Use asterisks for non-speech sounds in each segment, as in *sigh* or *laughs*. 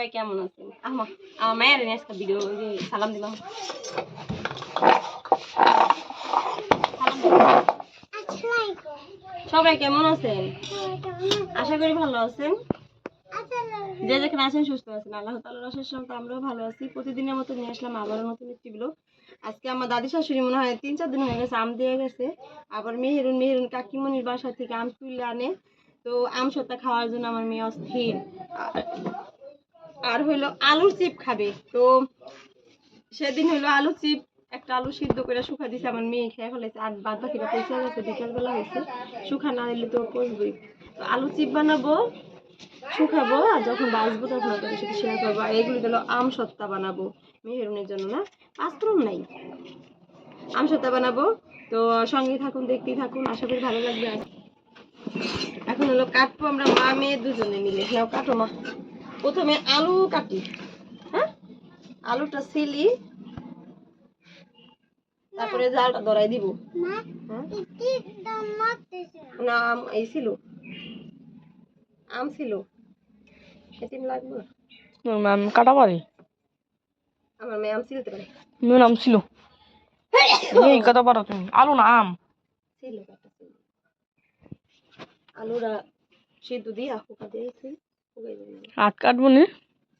সবাই কেমন আছেন? আমার আমার মায়ের আজকে ভিডিও সালাম দিলাম। সবাই কেমন আছেন? আশা করি ভালো আছেন। যে যেখানে আছেন সুস্থ আছেন। আল্লাহ তাআলার অশেষ রহমতে আমরাও ভালো আছি। প্রতিদিনের মতো নিয়ে আসলাম আবারও নতুন একটি ব্লগ আজকে আমার দাদি শাশুড়ি মনে হয় তিন চার দিন হয়ে গেছে আম দিয়ে গেছে। আবার মেহেরুন মেহেরুন কাকিমনির বাসা থেকে আম তুলে আনে। তো আম সত্তা খাওয়ার জন্য আমার মেয়ে অস্থির। আর- হইল আলুর চিপ খাবে। তো সেদিন হইল আলু চিপ, একটা আলু সিদ্ধ করে শুকা দিছে আমার মেয়ে, খেয়ে ফেলেছে আর বাদ বাকিটা পচে গেছে, বিকালবেলা হয়েছে। শুকা না দিলে তো পচবই তো আলু চিপ বানাবো, শুকাবো, আর যখন বাজবো তখন আপনাদের সাথে শেয়ার করব। আর এগুলো গেলো আম সত্তা বানাবো, মেহেরুনের জন্য না। পাঁচফোড়ন নাই। আম সত্তা বানাবো। তো সঙ্গে থাকুন, দেখতেই থাকুন। আশা করি ভালো লাগবে। এখন হলো কাটবো আমরা মা, মেয়ে দুজনে মিলে। নাও, কাটো মা। প্রথমে আলু কাটি হ্যাঁ? আলুটা সিলি তারপরে জালটা ধরাই দিব। হ্যাঁ? না আম এই ছিল। আম ছিল। এতিম লাগবে ম্যাম কাটা পারি? আমার মেয়ে ছিলতে পারে। মেয়ের নাম ছিল। এই কাটা পারো তুমি। আলু না আম? ছিল কাটা ছিল। আলুরা সিদ্ধ দিয়া দিয়েছি। হাত কাটবো নি।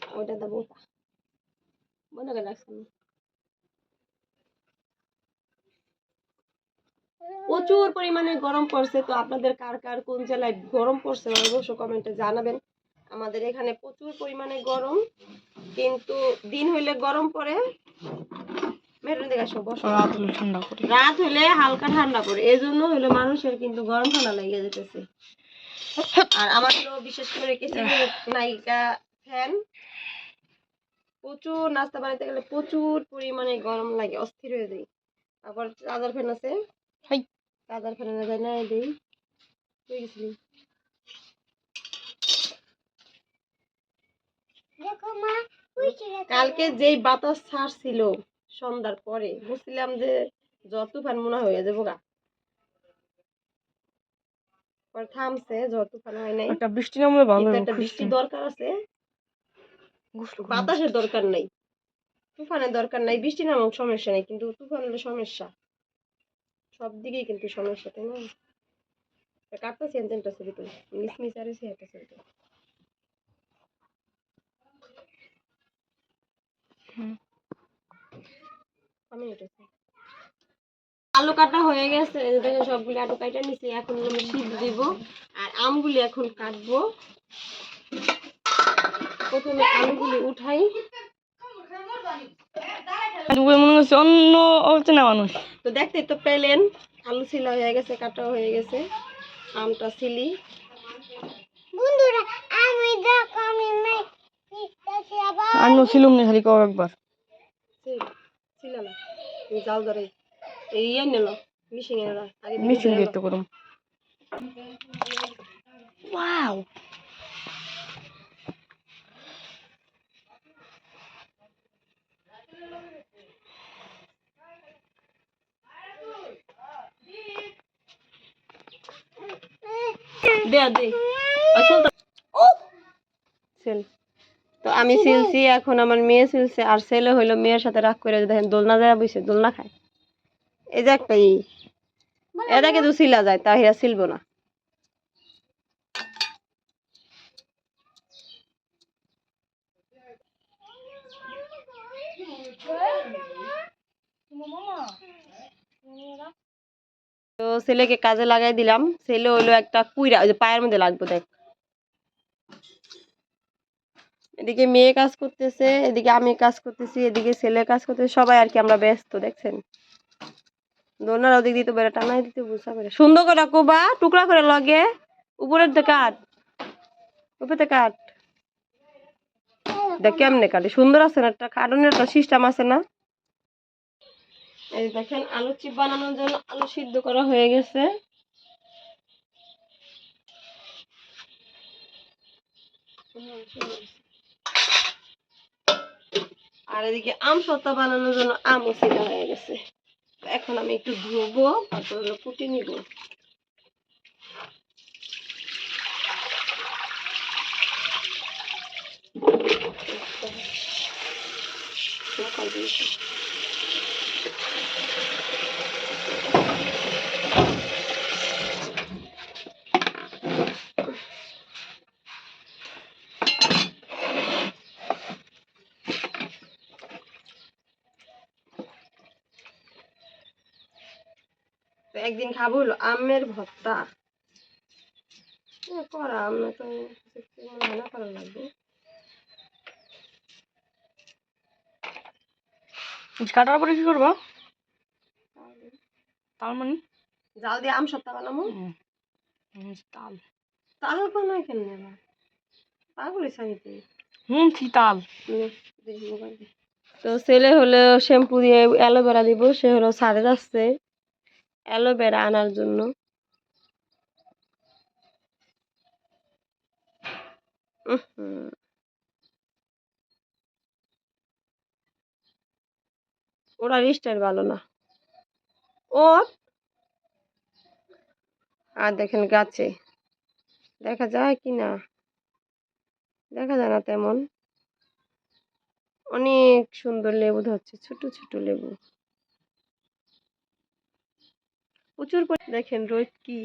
ওটা দেবো। বন্ধ করে রাখছি প্রচুর পরিমাণে গরম পড়ছে তো আপনাদের কার কার কোন জেলায় গরম পড়ছে অবশ্য কমেন্টে জানাবেন। আমাদের এখানে প্রচুর পরিমাণে গরম কিন্তু দিন হইলে গরম পড়ে। রাত হলে হালকা ঠান্ডা পড়ে এই জন্য হলো মানুষের কিন্তু গরম ঠান্ডা লেগে যেতেছে। আর আমার তো বিশেষ করে কিছু নায়িকা ফ্যান প্রচুর নাস্তা বানাইতে গেলে প্রচুর পরিমাণে গরম লাগে অস্থির হয়ে যায় আবার চার্জার ফ্যান আছে। হাই। চার্জার ফ্যান না যায় না দেই। কই গেছিলি? কালকে যেই বাতাস ছাড়ছিল সন্ধ্যার পরে বুঝছিলাম যে জ্বর তুফান মনে হয়ে যাব গা। পরে থামছে তুফান হয় নাই। একটা বৃষ্টি নামলে ভালো একটা বৃষ্টি দরকার আছে। বাতাসের দরকার নাই। তুফানের দরকার নাই। বৃষ্টি নামক সমস্যা নাই। কিন্তু তুফান হলে সমস্যা। সব দিকেই কিন্তু সমস্যা তাই না? কাটতেছি এনতেনটা ছবি তুলি মিস মিস আর এসে একটা ছবি তুলি আমি এটা আলু কাটা হয়ে গেছে দেখেন সবগুলো আলু কাটা নিছি এখন আমি সিদ্ধ দিব আর আমগুলি এখন কাটবো। প্রথমে আলুগুলি উঠাই। মনে হচ্ছে অন্য অচেনা মানুষ। তো দেখতেই তো পেলেন আলু ছিলা হয়ে গেছে কাটা হয়ে গেছে আমটা ছিলি আমিও ছিলাম না খালি কও একবার। ছিল না জাল ধরে ইয়ে নিল মিশিং এর দিকে মিছিল দিলো। দেখতে ওয়াও দে। দে সেল তো। আমি সিলছি এখন আমার মেয়ে সিলছে আর ছেলে হইল মেয়ের সাথে রাগ করে দেখেন দোলনা যায় বসে দোলনা খায়। এই যে একটা ই এটা কিন্তু সিলা যায় তাহিরা সিলবো না। তো ছেলেকে কাজে লাগাই দিলাম। ছেলে হইল একটা কুইরা ওই যে পায়ের মধ্যে লাগবে দেখ। এদিকে মেয়ে কাজ করতেছে এদিকে আমি কাজ করতেছি এদিকে ছেলে কাজ করতেছে সবাই আর কি আমরা ব্যস্ত দেখছেন? দোলনার ওদিক দিতে বেড়ে টানাই দিতে, বুঝা করে সুন্দর করে টুকরা করে লগে। উপরের কাট। উপরে দেখ কেমনে কাটে। সুন্দর আছে না? একটা একটা সিস্টেম আছে না? এই দেখেন, আলু চিপ বানানোর জন্য আলু সিদ্ধ করা হয়ে গেছে। আর এদিকে আম সত্তা বানানোর জন্য আমও সিদ্ধ হয়ে গেছে। তো এখন আমি একটু ধুবো তারপর হলো নিব Thank you. তো একদিন খাব আমের ভর্তা। করা তো করা লাগবে। কাটার পরে কি করব? তাল মানে জাল দিয়ে আম সত্তা বানাবো? তাল। তাল বানায় কেন পাগল হুম তাল? তো ছেলে হলো শ্যাম্পু দিয়ে অ্যালোভেরা দিব সে হলো সারে যাচ্ছে। অ্যালোভেরা আনার জন্য। ওরা রিস্টার ভালো না। ও আর দেখেন গাছে। দেখা যায় কি না? দেখা যায় না তেমন। অনেক সুন্দর লেবু ধরছে, ছোট ছোট লেবু। প্রচুর পরি- দেখেন রোদ কি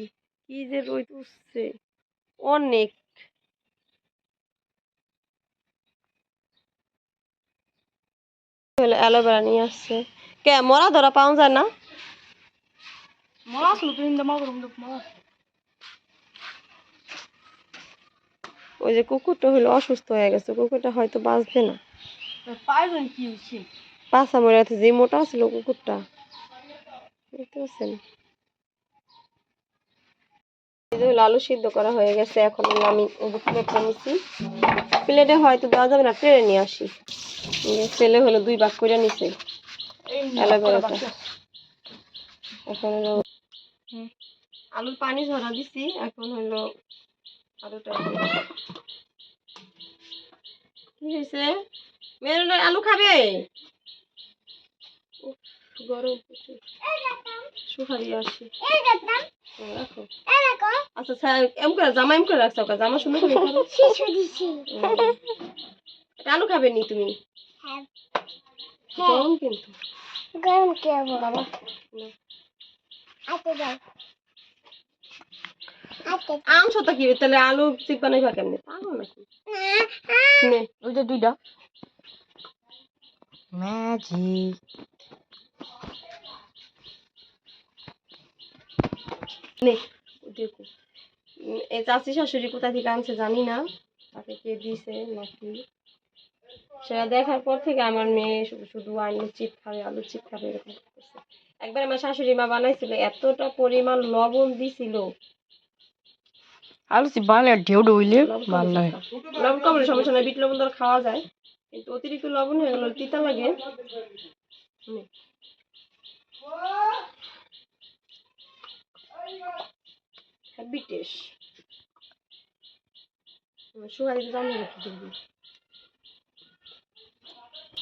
কি যে রোদ উঠছে। অনেক। অ্যালোভেরা নিয়ে আসছে। কে মরা ধরা পাওয়া যায় না? মরা আসলো তুই মরা ওই যে কুকুরটা হইল অসুস্থ হয়ে গেছে কুকুরটা হয়তো বাঁচবে না। কি মরে গেছে যে মোটা ছিল কুকুরটা। দেখতে পাচ্ছেন এই যে আলু সিদ্ধ করা হয়ে গেছে এখন আমি এই যে প্লেটে হয়তো দেওয়া যাবে না ট্রেনে নিয়ে আসি। ছেলে হলো দুই ভাগ করে নিছে। অ্যালোভেরাটা এখন হলো আলুর পানি ঝরা দিছি এখন হলো আলুটা কি হয়েছে? মেরুনের আলু খাবে? উফ, গরম সুখারি আসি। আচ্ছা এম করে জামা এম করে রাখছো জামা সুন্দর করে *laughs* আলু খাবে নি তুমি? গরম কিন্তু। বাবা। না। আম কি? তাহলে আলু চিপ বানাইবা কেমনে? পাগল নাকি? নে। ওই যে দুইটা। ম্যাজিক নে দেখো এই চাচি শাশুড়ি কোথা থেকে আনছে জানি না। তাকে কে দিছে নাকি? সেটা দেখার পর থেকে আমার মেয়ে শুধু আলু চিপ খাবে আলু চিপ খাবে এরকম একবার আমার শাশুড়ি মা বানাইছিল এতটা পরিমাণ লবণ দিছিল। আলু সি বালে ঢেউ ডইলে ভালো লাগে লবণ কম সমস্যা নাই বিট লবণ ধর খাওয়া যায়। কিন্তু অতিরিক্ত লবণ হয়ে গেল তিতা লাগে। জানি দিবি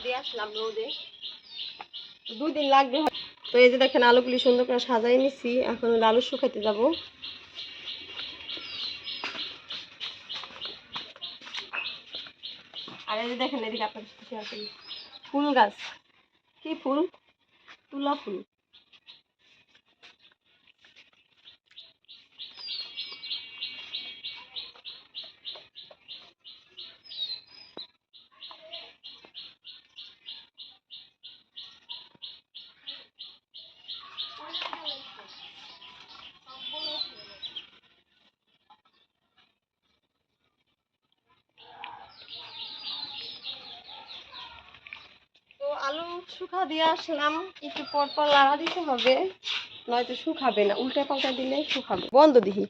দিয়ে আসলাম রোদে। তো দুই দিন লাগবে তো এই যে দেখেন আলুগুলি সুন্দর করে সাজাই নিছি এখন আলু শুকাইতে যাব। আর এই যে দেখেন এদিকে আপনার ফুল গাছ। কি ফুল? তুলা ফুল। শুকা দিয়ে আসলাম, একটু পর পর লাড়া দিতে হবে, নয়তো শুকাবে না উল্টে পাল্টা দিলে শুকাবে। বন্ধ দিহি।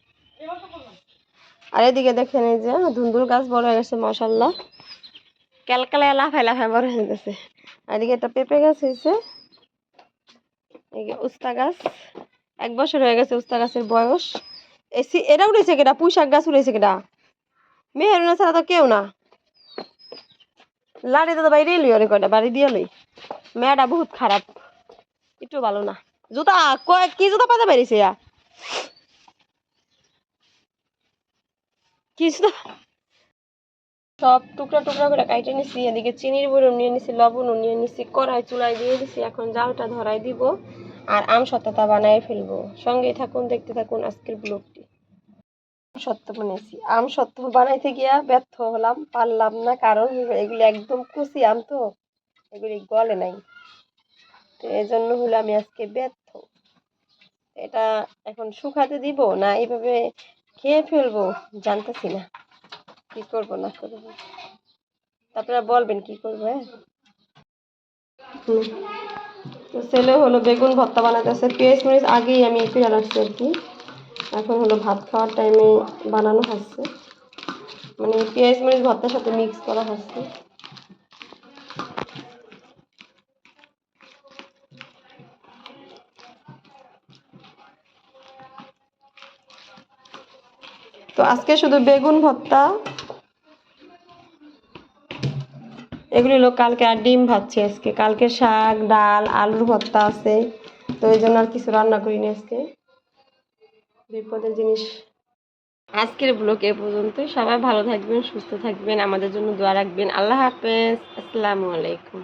আর এদিকে দেখেন এই যে, ধুন্দুল গাছ বড় হয়ে গেছে মশাল্লা ক্যালকালা লাফাই লাফাই বড় হয়ে গেছে। আর এদিকে একটা পেঁপে গাছ হয়েছে। উস্তা গাছ। এক বছর হয়ে গেছে উস্তা গাছের বয়স। এসি এটা উড়েছে কেটা পুঁই শাক গাছ উঠেছে কেটা মেহেরুনা ছাড়া তো কেউ না। লাড়ি দাদা বাইরে লই অনেক কটা বাড়ি দিয়ে লই। মেয়েটা বহুত খারাপ। একটু ভালো না। জুতা কয় কি জুতা পাতা জুতা? সব টুকরা টুকরা করে কাইটে নিছি, এদিকে চিনির বড়ি নিয়ে নিছি, লবণও নিয়ে নিছি, কড়াই চুলায় দিয়ে দিছি, এখন জালটা ধরাই দিব, আর আম সত্তাটা বানাই ফেলব। সঙ্গে থাকুন, দেখতে থাকুন আজকের ব্লগটি। সত্য বানাইছি। আম সত্য বানাইতে গিয়া ব্যর্থ হলাম, পারলাম না, কারণ এগুলি একদম কুচি আম তো। এগুলি গলে নাই। তো এই জন্য হলো আমি আজকে ব্যর্থ। এটা এখন শুকাতে দিব না এইভাবে খেয়ে ফেলব জানতেছি না। কি করব না করব? তারপরে বলবেন কি করব হ্যাঁ। তো ছেলে হলো বেগুন ভর্তা বানাতেছে পেঁয়াজ মরিচ আগেই আমি পেঁয়াজ রাখছি আর কি। এখন হলো ভাত খাওয়ার টাইমে বানানো হচ্ছে। মানে পেঁয়াজ মরিচ ভর্তার সাথে মিক্স করা হচ্ছে। তো আজকে শুধু বেগুন ভর্তা। এগুলি হলো কালকে আর ডিম ভাজছি আজকে। কালকে শাক, ডাল, আলুর ভর্তা আছে। তো এই জন্য আর কিছু রান্না করিনি আজকে। বিপদের জিনিস। আজকের ব্লগ এ পর্যন্ত সবাই ভালো থাকবেন, সুস্থ থাকবেন। আমাদের জন্য দোয়া রাখবেন। আল্লাহ হাফেজ। আসসালামু আলাইকুম।